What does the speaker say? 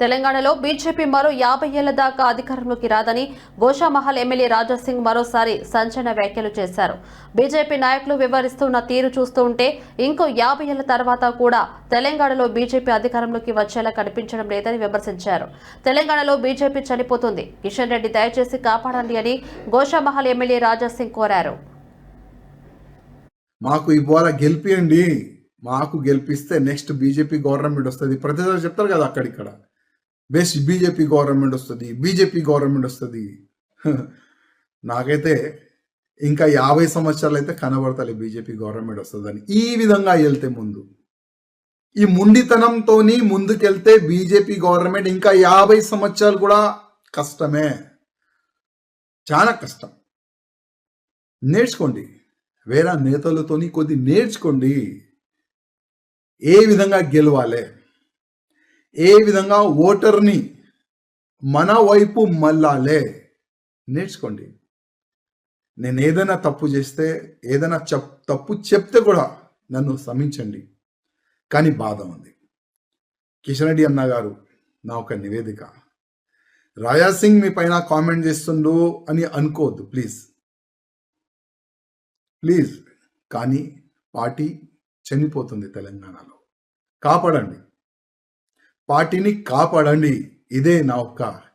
తెలంగాణలో బీజేపీ మరో యాభై ఏళ్ళ దాకా అధికారంలోకి రాదని గోషామహల్ ఎమ్మెల్యే రాజాసింగ్ మరోసారి సంచలన వ్యాఖ్యలు చేశారు. బీజేపీ నాయకులు వివరిస్తున్న తీరు చూస్తూ ఉంటే ఇంకో యాభై ఏళ్ళ తర్వాత కూడా తెలంగాణలో బీజేపీ అధికారంలోకి వచ్చేలా కనిపించడం లేదని విమర్శించారు. తెలంగాణలో బీజేపీ చనిపోతుంది. కిషన్ రెడ్డి దయచేసి కాపాడండి అని గోషామహల్ ఎమ్మెల్యే రాజాసింగ్ కోరారు. మాకు ఇవాళ గెలిపియండి. మాకు గెలిపిస్తే నెక్స్ట్ బీజేపీ గవర్నమెంట్ వస్తుంది. ప్రతిసారి చెప్తారు కదా అక్కడిక్కడ. బెస్ట్ బీజేపీ గవర్నమెంట్ వస్తుంది బీజేపీ గవర్నమెంట్ వస్తుంది. నాకైతే ఇంకా యాభై సంవత్సరాలు అయితే కనబడతాయి బీజేపీ గవర్నమెంట్ వస్తుందని. ఈ విధంగా వెళ్తే ముందు. ఈ ముండితనంతోని ముందుకెళ్తే బీజేపీ గవర్నమెంట్ ఇంకా యాభై సంవత్సరాలు కూడా కష్టమే. చాలా కష్టం. నేర్చుకోండి. వేరే నేతలతోని కొద్ది నేర్చుకోండి. ఏ విధంగా గెలవాలి? ఏ విధంగా ఓటర్ని మన వైపు మళ్ళాలే? నేర్చుకోండి. నేను ఏదైనా తప్పు చేస్తే ఏదైనా చెప్ తప్పు చెప్తే కూడా నన్ను శ్రమించండి. కానీ బాధ ఉంది. కిషన్ రెడ్డి అన్న గారు నా ఒక నివేదిక. రాజా సింగ్ మీ పైన కామెంట్ చేస్తుండు అని అనుకోవద్దు ప్లీజ్. ప్లీజ్. కానీ పార్టీ చనిపోతుంది తెలంగాణలో. కాపాడండి. పార్టీని కాపాడండి. ఇదే నా ఒక్క